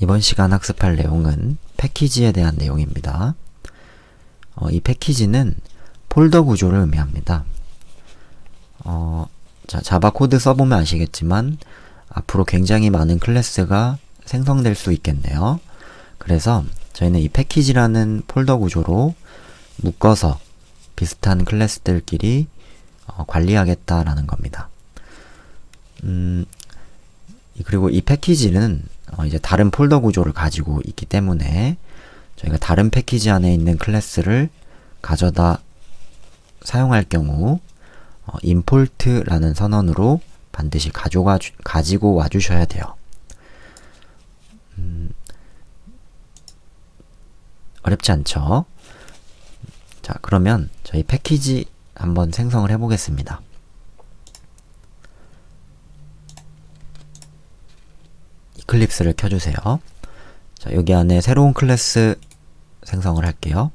이번 시간 학습할 내용은 패키지에 대한 내용입니다. 어, 이 패키지는 폴더 구조를 의미합니다. 어, 자, 자바 코드 써보면 아시겠지만 앞으로 굉장히 많은 클래스가 생성될 수 있겠네요. 그래서 저희는 이 패키지라는 폴더 구조로 묶어서 비슷한 클래스들끼리 어, 관리하겠다라는 겁니다. 음, 그리고 이 패키지는 어, 이제 다른 폴더 구조를 가지고 있기 때문에 저희가 다른 패키지 안에 있는 클래스를 가져다 사용할 경우 어, import라는 선언으로 반드시 가져가 주, 가지고 와주셔야 돼요. 음, 어렵지 않죠? 자, 그러면 저희 패키지 한번 생성을 해보겠습니다. 이클립스를 켜주세요. 자, 여기 안에 새로운 클래스 생성을 할게요.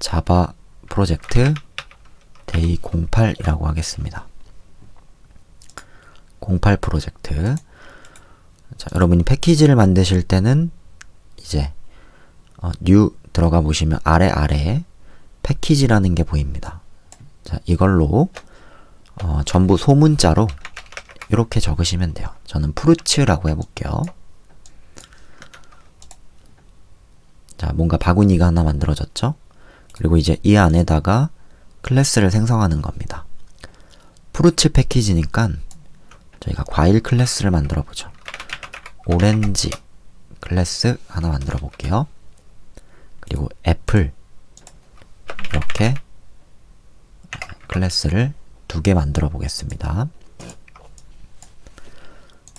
자바 프로젝트 데이 08이라고 하겠습니다. 08 프로젝트. 자, 여러분이 패키지를 만드실 때는 이제 어, new 들어가 보시면 아래 아래 패키지라는 게 보입니다. 자, 이걸로 어, 전부 소문자로 이렇게 적으시면 돼요. 저는 프루츠라고 해볼게요. 자, 뭔가 바구니가 하나 만들어졌죠? 그리고 이제 이 안에다가 클래스를 생성하는 겁니다. 프루츠 패키지니까 저희가 과일 클래스를 만들어 보죠. 오렌지 클래스 하나 만들어 볼게요. 그리고 애플 이렇게 클래스를 두 개 만들어 보겠습니다.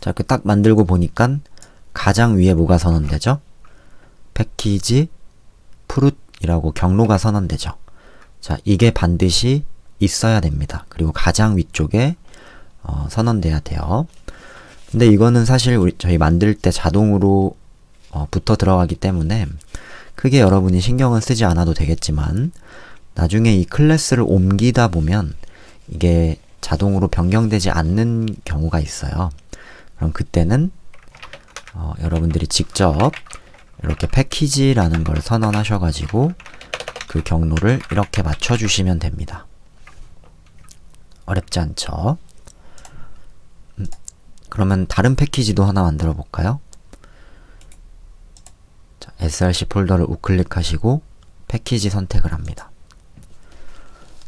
자, 이렇게 딱 만들고 보니까 가장 위에 뭐가 선언되죠? 패키지 프룻이라고 경로가 선언되죠. 자, 이게 반드시 있어야 됩니다. 그리고 가장 위쪽에 어, 선언돼야 돼요. 근데 이거는 사실 우리 저희 만들 때 자동으로 어, 붙어 들어가기 때문에 크게 여러분이 신경은 쓰지 않아도 되겠지만 나중에 이 클래스를 옮기다 보면 이게 자동으로 변경되지 않는 경우가 있어요. 그럼 그때는 어, 여러분들이 직접 이렇게 패키지라는 걸 선언하셔가지고 그 경로를 이렇게 맞춰주시면 됩니다. 어렵지 않죠? 음, 그러면 다른 패키지도 하나 만들어 볼까요? 자, src 폴더를 우클릭하시고 패키지 선택을 합니다.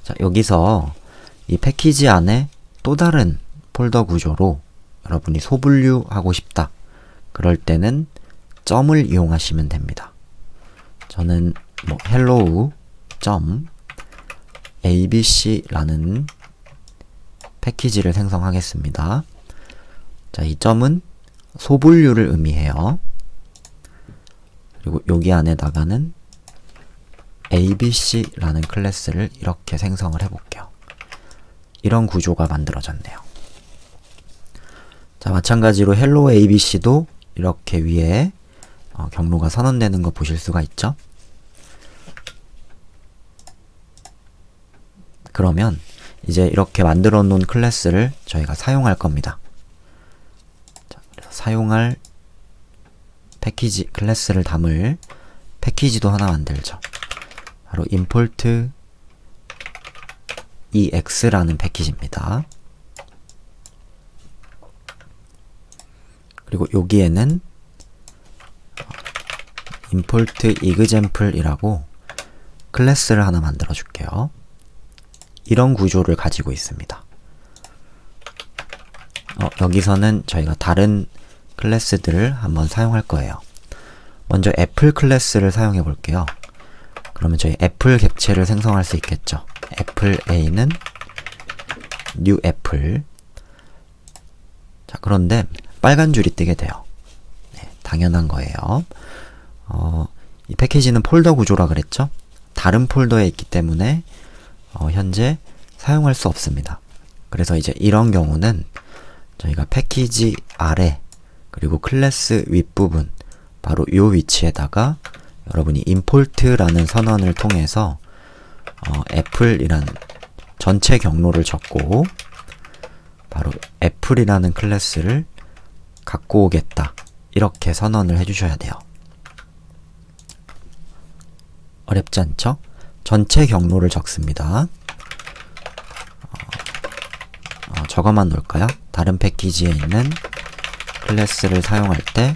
자, 여기서 이 패키지 안에 또 다른 폴더 구조로 여러분이 소분류하고 싶다. 그럴 때는 점을 이용하시면 됩니다. 저는 뭐 hello 점 abc라는 패키지를 생성하겠습니다. 자, 이 점은 소분류를 의미해요. 그리고 여기 안에다가는 abc라는 클래스를 이렇게 생성을 해볼게요. 이런 구조가 만들어졌네요. 자, 마찬가지로 hello abc도 이렇게 위에 어, 경로가 선언되는 거 보실 수가 있죠? 그러면 이제 이렇게 만들어 놓은 클래스를 저희가 사용할 겁니다. 자, 사용할 패키지 클래스를 담을 패키지도 하나 만들죠. 바로 import ex라는 패키지입니다. 그리고 여기에는 import example이라고 클래스를 하나 만들어 줄게요. 이런 구조를 가지고 있습니다. 어, 여기서는 저희가 다른 클래스들을 한번 사용할 거예요. 먼저 애플 클래스를 사용해 볼게요. 그러면 저희 애플 객체를 생성할 수 있겠죠. 애플 A는 new 애플 자 그런데 빨간 줄이 뜨게 돼요. 네, 당연한 거예요. 어, 이 패키지는 폴더 구조라 그랬죠? 다른 폴더에 있기 때문에 어, 현재 사용할 수 없습니다. 그래서 이제 이런 경우는 저희가 패키지 아래 그리고 클래스 윗부분 바로 이 위치에다가 여러분이 import라는 선언을 통해서 어, 애플이란 전체 경로를 적고 바로 애플이라는 클래스를 갖고 오겠다. 이렇게 선언을 해주셔야 돼요. 어렵지 않죠? 전체 경로를 적습니다. 어, 저거만 놓을까요? 다른 패키지에 있는 클래스를 사용할 때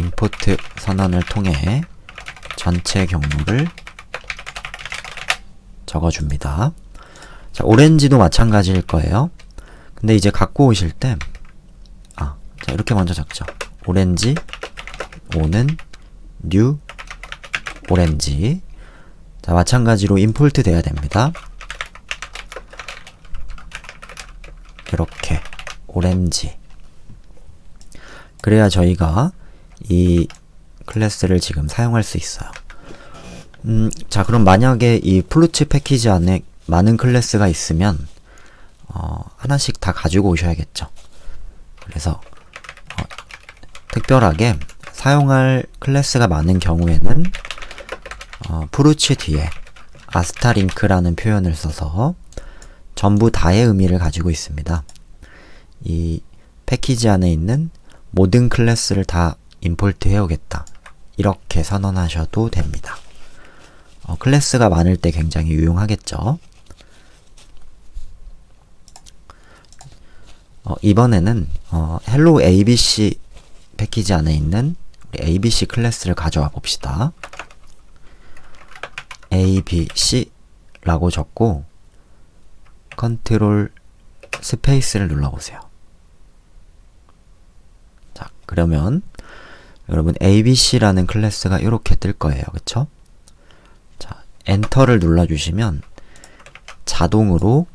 임포트 선언을 통해 전체 경로를 적어줍니다. 자, 오렌지도 마찬가지일 거예요. 근데 이제 갖고 오실 때, 아, 자, 이렇게 먼저 적죠. 오렌지, 오는, 뉴, 오렌지. 자, 마찬가지로 임포트 돼야 됩니다. 이렇게, 오렌지. 그래야 저희가 이 클래스를 지금 사용할 수 있어요. 음, 자, 그럼 만약에 이 플루츠 패키지 안에 많은 클래스가 있으면, 어, 하나씩 다 가지고 오셔야겠죠. 그래서, 어, 특별하게 사용할 클래스가 많은 경우에는, 어, 프루츠 뒤에 아스타링크라는 표현을 써서 전부 다의 의미를 가지고 있습니다. 이 패키지 안에 있는 모든 클래스를 다 임포트 해 오겠다. 이렇게 선언하셔도 됩니다. 어, 클래스가 많을 때 굉장히 유용하겠죠. 어, 이번에는 어, hello abc 패키지 안에 있는 우리 abc 클래스를 가져와 봅시다. abc라고 적고 컨트롤 스페이스를 눌러보세요. 자, 그러면 여러분 abc라는 클래스가 이렇게 뜰 거예요. 그쵸? 자, 엔터를 눌러주시면 자동으로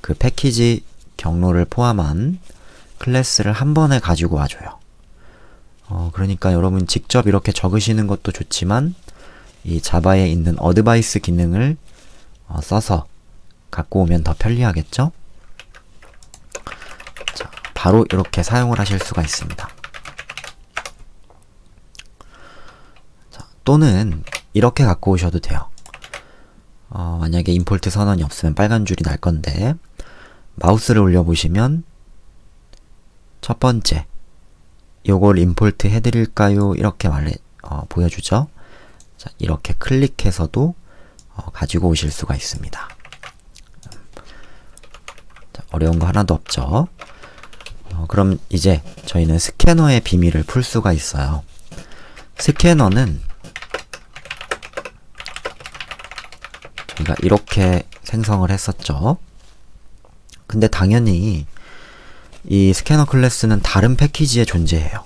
그 패키지 경로를 포함한 클래스를 한 번에 가지고 와줘요. 어, 그러니까 여러분 직접 이렇게 적으시는 것도 좋지만 이 자바에 있는 어드바이스 기능을 어, 써서 갖고 오면 더 편리하겠죠? 자, 바로 이렇게 사용을 하실 수가 있습니다. 자, 또는 이렇게 갖고 오셔도 돼요. 어, 만약에 임포트 선언이 없으면 빨간 줄이 날 건데 마우스를 올려보시면 첫 번째 요걸 임포트 해드릴까요? 이렇게 말해 어, 보여주죠. 자, 이렇게 클릭해서도 어, 가지고 오실 수가 있습니다. 자, 어려운 거 하나도 없죠. 어, 그럼 이제 저희는 스캐너의 비밀을 풀 수가 있어요. 스캐너는 저희가 이렇게 생성을 했었죠. 근데 당연히 이 스캐너 클래스는 다른 패키지에 존재해요.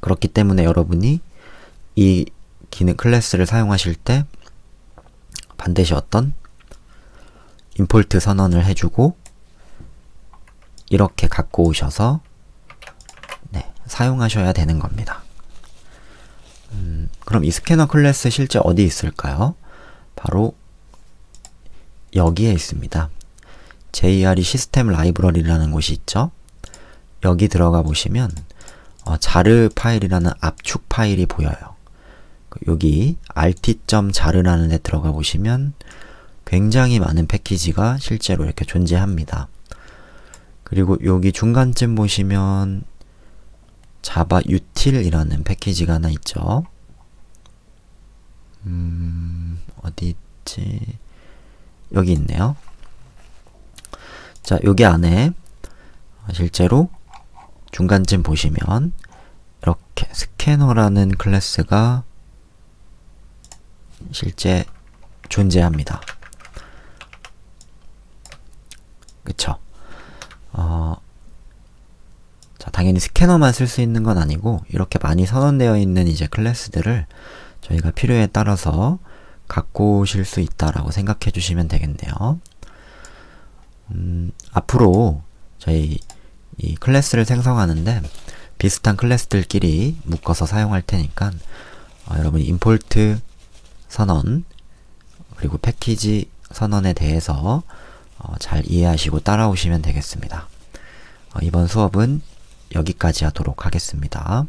그렇기 때문에 여러분이 이 기능 클래스를 사용하실 때 반드시 어떤 임포트 선언을 해주고 이렇게 갖고 오셔서 네, 사용하셔야 되는 겁니다. 음, 그럼 이 스캐너 클래스 실제 어디 있을까요? 바로 여기에 있습니다. JRE 시스템 라이브러리라는 곳이 있죠. 여기 들어가 보시면 어, 자르 파일이라는 압축 파일이 보여요. 여기 rt.자르라는 데 들어가 보시면 굉장히 많은 패키지가 실제로 이렇게 존재합니다. 그리고 여기 중간쯤 보시면 자바 util이라는 패키지가 하나 있죠. 음, 어디 있지? 여기 있네요. 자, 여기 안에 실제로 중간쯤 보시면 이렇게 스캐너라는 클래스가 실제 존재합니다. 그쵸? 어, 자, 당연히 스캐너만 쓸 수 있는 건 아니고, 이렇게 많이 선언되어 있는 이제 클래스들을 저희가 필요에 따라서 갖고 오실 수 있다라고 생각해 주시면 되겠네요. 음, 앞으로 저희 이 클래스를 생성하는데 비슷한 클래스들끼리 묶어서 사용할 테니까 어, 여러분이 임포트 선언 그리고 패키지 선언에 대해서 어, 잘 이해하시고 따라오시면 되겠습니다. 어, 이번 수업은 여기까지 하도록 하겠습니다.